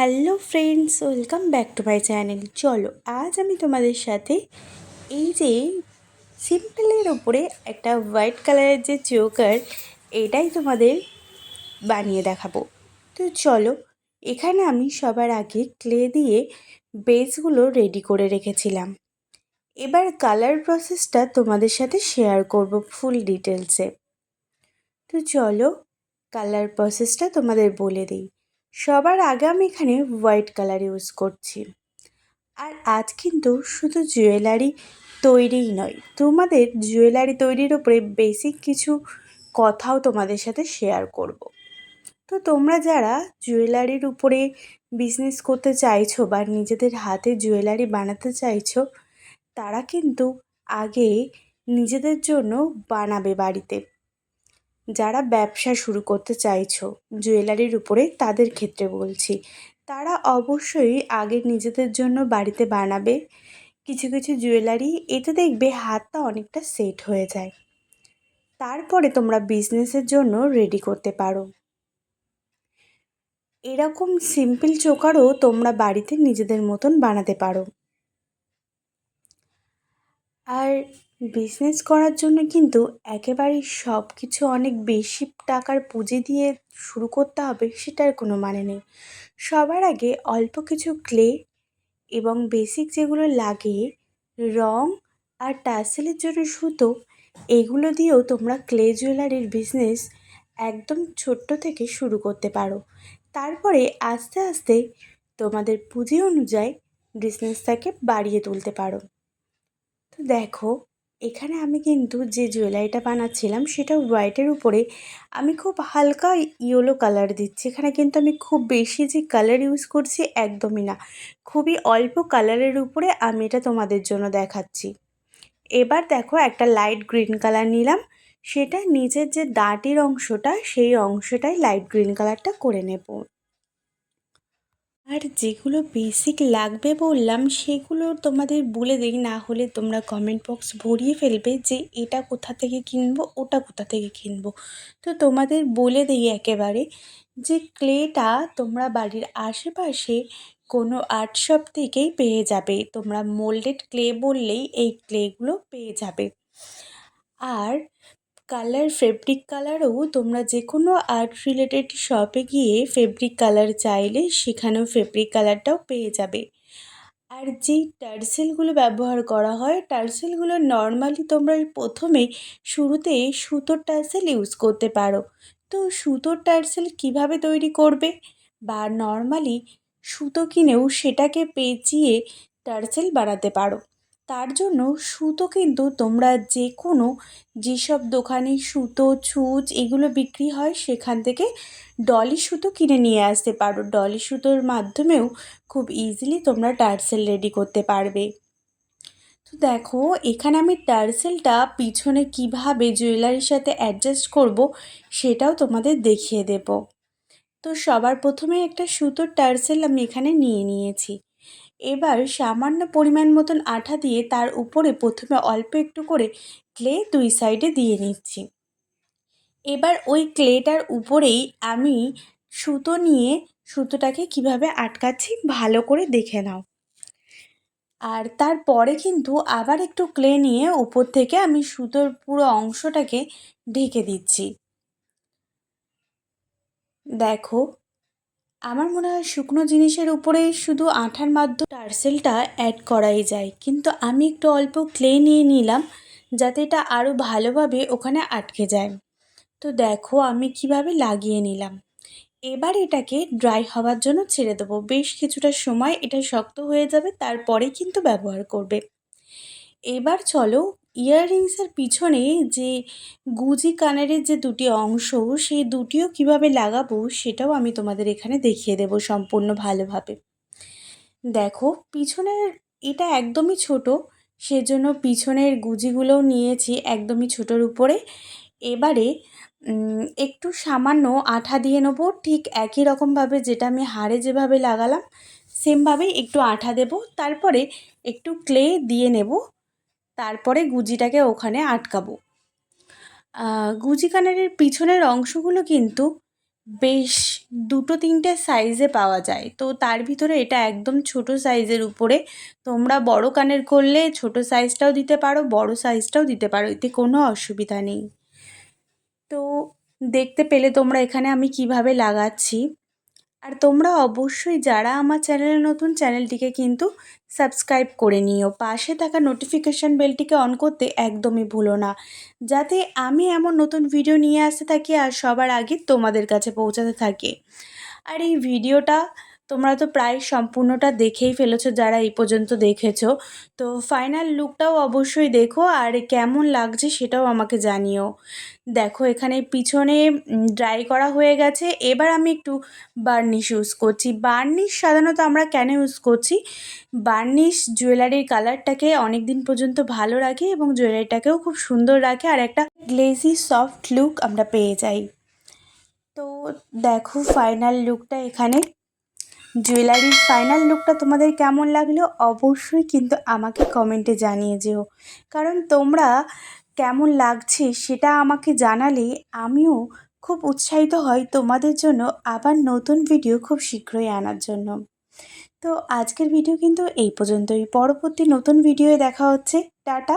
Hello friends, welcome back to my channel. চলো, আজ আমি তোমাদের সাথে এই যে সিম্পলের ওপরে একটা হোয়াইট কালারের যে চোকার, এটাই তোমাদের বানিয়ে দেখাবো। তো চলো, এখানে আমি সবার আগে ক্লে দিয়ে বেসগুলো রেডি করে রেখেছিলাম। এবার কালার প্রসেসটা তোমাদের সাথে শেয়ার করব ফুল ডিটেলসে। তো চলো, কালার প্রসেসটা তোমাদের বলে দিই। সবার আগে আমি এখানে হোয়াইট কালার ইউজ করছি আর আজ কিন্তু শুধু জুয়েলারি তৈরিই নয়, তোমাদের জুয়েলারি তৈরির ওপরে বেসিক কিছু কথাও তোমাদের সাথে শেয়ার করব। তো তোমরা যারা জুয়েলারির উপরে বিজনেস করতে চাইছো বা নিজেদের হাতে জুয়েলারি বানাতে চাইছো, তারা কিন্তু আগে নিজেদের জন্য বানাবে বাড়িতে যারা ব্যবসা শুরু করতে চাইছো, জুয়েলারির উপরে তাদের ক্ষেত্রে বলছি। তারা অবশ্যই আগে নিজেদের জন্য বাড়িতে বানাবে। কিছু কিছু জুয়েলারি, এতে দেখবে হাতটা অনেকটা সেট হয়ে যায়। তারপরে তোমরা বিজনেসের জন্য রেডি করতে পারো। এরকম সিম্পল চোকারও তোমরা বাড়িতে নিজেদের মতন বানাতে পারো। আর বিজনেস করার জন্য কিন্তু একেবারেই সব কিছু অনেক বেশি টাকার পুঁজি দিয়ে শুরু করতে হবে সেটার কোনো মানে নেই। সবার আগে অল্প কিছু ক্লে এবং বেসিক যেগুলো লাগে, রং আর টাসেলের জন্য সুতো, এগুলো দিয়েও তোমরা ক্লে জুয়েলারির বিজনেস একদম ছোট্ট থেকে শুরু করতে পারো। তারপরে আস্তে আস্তে তোমাদের পুঁজি অনুযায়ী বিজনেসটাকে বাড়িয়ে তুলতে পারো। তো দেখো এখানে আমি কিন্তু যে জুয়েলারিটা বানাচ্ছিলাম সেটা হোয়াইটের উপরে। আমি খুব হালকা ইয়েলো কালার দিচ্ছি। এখানে কিন্তু আমি খুব বেশি যে কালার ইউজ করছি একদমই না। খুবই অল্প কালারের উপরে আমি এটা তোমাদের জন্য দেখাচ্ছি। এবার দেখো একটা লাইট গ্রিন কালার নিলাম। সেটা নিচের যে দাঁটির অংশটা, সেই অংশটাই লাইট গ্রিন কালারটা করে নেব। আর যেগুলো বেসিক লাগবে বললাম, সেগুলো তোমাদের বলে দিই, না হলে তোমরা কমেন্ট বক্স ভরিয়ে ফেলবে যে এটা কোথা থেকে কিনবো, ওটা কোথা থেকে কিনবো। তো তোমাদের বলে দিই একেবারে যে ক্লেটা তোমরা বাড়ির আশেপাশে কোনো আর্ট শপ থেকেই পেয়ে যাবে। তোমরা মোল্ডেড ক্লে বললেই এই ক্লেগুলো পেয়ে যাবে। আর কালার ফেব্রিক কালারও তোমরা যে কোনো আর্ট রিলেটেড শপে গিয়ে ফেব্রিক কালার চাইলে সেখানেও ফেব্রিক কালারটাও পেয়ে যাবে। আর যেই টার্সেলগুলো ব্যবহার করা হয় টার্সেলগুলো নর্মালি তোমরা প্রথমে শুরুতে সুতোর টার্সেল ইউজ করতে পারো। তো সুতোর টার্সেল কীভাবে তৈরি করবে? বা নর্মালি সুতো কিনেও সেটাকে পেঁচিয়ে টার্সেল বানাতে পারো। তার জন্য সুতো কিন্তু তোমরা যে কোনো যেসব দোকানে সুতো, ছুঁচ এগুলো বিক্রি হয়, সেখান থেকে ডলি সুতো কিনে নিয়ে আসতে পারো। ডলি সুতোর মাধ্যমেও খুব ইজিলি তোমরা টার্সেল রেডি করতে পারবে। তো দেখো, এখানে আমি টার্সেলটা পিছনে কীভাবে জুয়েলারির সাথে অ্যাডজাস্ট করব সেটাও তোমাদের দেখিয়ে দেব। তো সবার প্রথমে একটা সুতোর টার্সেল আমি এখানে নিয়ে নিয়েছি। এবার সামান্য পরিমাণ মতন আঠা দিয়ে তার উপরে প্রথমে অল্প একটু করে ক্লে দুই সাইডে দিয়ে নিচ্ছি। এবার ওই ক্লেটার উপরেই আমি সুতো নিয়ে সুতোটাকে কীভাবে আটকাচ্ছি ভালো করে দেখে নাও। আর তারপরে কিন্তু আবার একটু ক্লে নিয়ে উপর থেকে আমি সুতোর পুরো অংশটাকে ঢেকে দিচ্ছি। দেখো আমার মনে হয় শুকনো জিনিসের উপরে শুধু আঠার মাধ্যমে টার্সেলটা অ্যাড করাই যায়। কিন্তু আমি একটু অল্প ক্লে নিয়ে নিলাম, যাতে এটা আরও ভালোভাবে ওখানে আটকে যায়। তো দেখো আমি কীভাবে লাগিয়ে নিলাম। এবার এটাকে ড্রাই হওয়ার জন্য ছেড়ে দেবো। বেশ কিছুটা সময় এটা শক্ত হয়ে যাবে, তারপরে কিন্তু ব্যবহার করবে। এবার চলো ইয়াররিংসের পিছনে যে গুজি কানারের যে দুটি অংশ, সেই দুটিও কীভাবে লাগাবো সেটাও আমি তোমাদের এখানে দেখিয়ে দেব সম্পূর্ণ ভালোভাবে। দেখো, পিছনের এটা একদমই ছোট, সেজন্য পিছনের গুজিগুলোও নিয়েছি একদমই ছোটোর উপরে। এবারে একটু সামান্য আঠা দিয়ে নেব, ঠিক একই রকমভাবে যেটা আমি হাড়ে যেভাবে লাগালাম, সেমভাবেই একটু আঠা দেব, তারপরে একটু ক্লে দিয়ে নেব। তারপরে গুজিটাকে ওখানে আটকাবো। গুজি কানারের পিছনের অংশগুলো কিন্তু বেশ দুটো তিনটে সাইজে পাওয়া যায়। তো তার ভিতরে এটা একদম ছোট সাইজের উপরে। তোমরা বড় কানের করলে ছোট সাইজটাও দিতে পারো, বড় সাইজটাও দিতে পারো, এতে কোনো অসুবিধা নেই। তো দেখতে পেলে তোমরা এখানে আমি কীভাবে লাগাচ্ছি। আর তোমরা অবশ্যই যারা আমার চ্যানেলে নতুন, চ্যানেলটিকে কিন্তু সাবস্ক্রাইব করে নিও। পাশে থাকা নোটিফিকেশান বেলটিকে অন করতে একদমই ভুলো না। যাতে আমি এমন নতুন ভিডিও নিয়ে আসতে থাকি আর সবার আগে তোমাদের কাছে পৌঁছাতে থাকে। আর এই ভিডিওটা তোমরা তো প্রায় সম্পূর্ণটা দেখেই ফেলেছো যারা এই পর্যন্ত দেখেছ। তো ফাইনাল লুকটাও অবশ্যই দেখো আর কেমন লাগছে সেটাও আমাকে জানিও। দেখো এখানে পিছনে ড্রাই করা হয়ে গেছে। এবার আমি একটু বার্নিশ ইউজ করছি। বার্নিশ সাধারণত আমরা কেন ইউজ করছি? বার্নিশ জুয়েলারির কালারটাকে অনেক দিন পর্যন্ত ভালো রাখে এবং জুয়েলারিটাকেও খুব সুন্দর রাখে আর একটা গ্লেজি সফট লুক আমরা পেয়ে যাই। তো দেখো ফাইনাল লুকটা এখানে। জুয়েলারির ফাইনাল লুকটা তোমাদের কেমন লাগল অবশ্যই কিন্তু আমাকে কমেন্টে জানিয়ে যেও। কারণ তোমরা কেমন লাগছে সেটা আমাকে জানালে আমিও খুব উৎসাহিত হই তোমাদের জন্য আবার নতুন ভিডিও খুব শীঘ্রই আনার জন্য। তো আজকের ভিডিও কিন্তু এই পর্যন্তই। পরবর্তী নতুন ভিডিওয়ে দেখা হচ্ছে। টাটা।